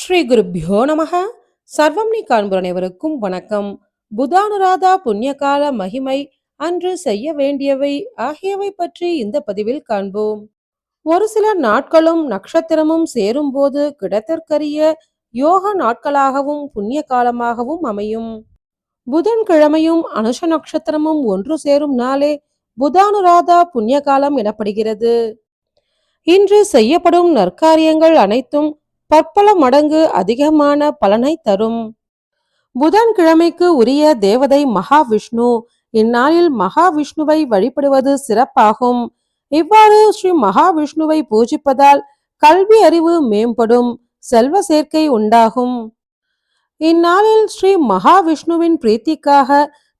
ஸ்ரீ குருப்பியோ நமக. சர்வம் நீ காண்புர் அனைவருக்கும் வணக்கம். புதானுராதா புண்ணியகால மகிமை அன்று செய்ய வேண்டியவை ஆகியவை பற்றி இந்த பதிவில் காண்போம். ஒரு சில நாட்களும் நட்சத்திரமும் சேரும்போது கிடத்திற்கரிய யோக நாட்களாகவும் புண்ணிய காலமாகவும் அமையும். புதன்கிழமையும் அனுஷ நட்சத்திரமும் ஒன்று சேரும் நாளே புதானுராதா புண்ணிய காலம் எனப்படுகிறது. இன்று செய்யப்படும் நற்காரியங்கள் அனைத்தும் பற்பல மடங்கு அதிகமான பலனை தரும். புதன்கிழமைக்கு உரிய தேவதை மகாவிஷ்ணு இந்நாளில் மகாவிஷ்ணுவை வழிபடுவது சிறப்பாகும். இவ்வாறு ஸ்ரீ மகாவிஷ்ணுவை பூஜிப்பதால் கல்வி அறிவு மேம்படும் செல்வ சேர்க்கை உண்டாகும். இந்நாளில் ஸ்ரீ மகாவிஷ்ணுவின் பிரீத்திக்காக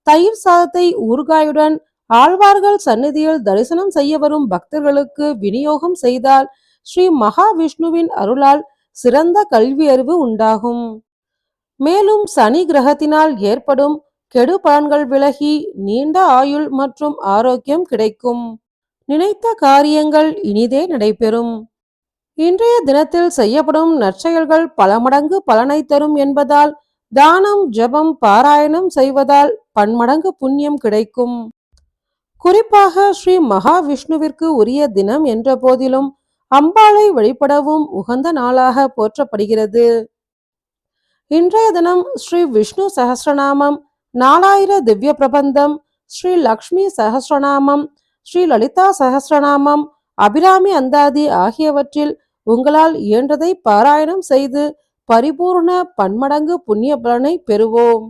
தயிர் சாதத்தை ஊர்காயுடன் ஆழ்வார்கள் சந்நிதியில் தரிசனம் செய்ய வரும் பக்தர்களுக்கு விநியோகம் செய்தால் ஸ்ரீ மகாவிஷ்ணுவின் அருளால் சிறந்த கல்வி அறிவு உண்டாகும். மேலும் சனி கிரகத்தினால் ஏற்படும் கெடு பலன்கள் விலகி நீண்ட ஆயுள் மற்றும் ஆரோக்கியம் கிடைக்கும். நினைத்த காரியங்கள் இனிதே நடைபெறும். இன்றைய தினத்தில் செய்யப்படும் நற்செயல்கள் பல மடங்கு பலனை தரும் என்பதால் தானம் ஜபம் பாராயணம் செய்வதால் பன்மடங்கு புண்ணியம் கிடைக்கும். குறிப்பாக ஸ்ரீ மகாவிஷ்ணுவிற்கு உரிய தினம் என்ற போதிலும் அம்பாளை வழிபடவும் உகந்த நாளாக போற்றப்படுகிறது. இன்றைய தினம் ஸ்ரீ விஷ்ணு சகஸ்ரநாமம் நாலாயிர திவ்ய பிரபந்தம் ஸ்ரீ லக்ஷ்மி சகஸ்ரநாமம் ஸ்ரீ லலிதா சகஸ்ரநாமம் அபிராமி அந்தாதி ஆகியவற்றில் உங்களால் இயன்றதை பாராயணம் செய்து பரிபூர்ண பன்மடங்கு புண்ணிய பலனை பெறுவோம்.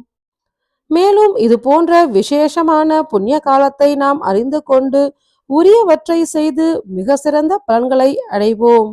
மேலும் இது போன்ற விசேஷமான புண்ணிய காலத்தை நாம் அறிந்து கொண்டு உரியவற்றை செய்து மிக சிறந்த பலன்களை அடைவோம்.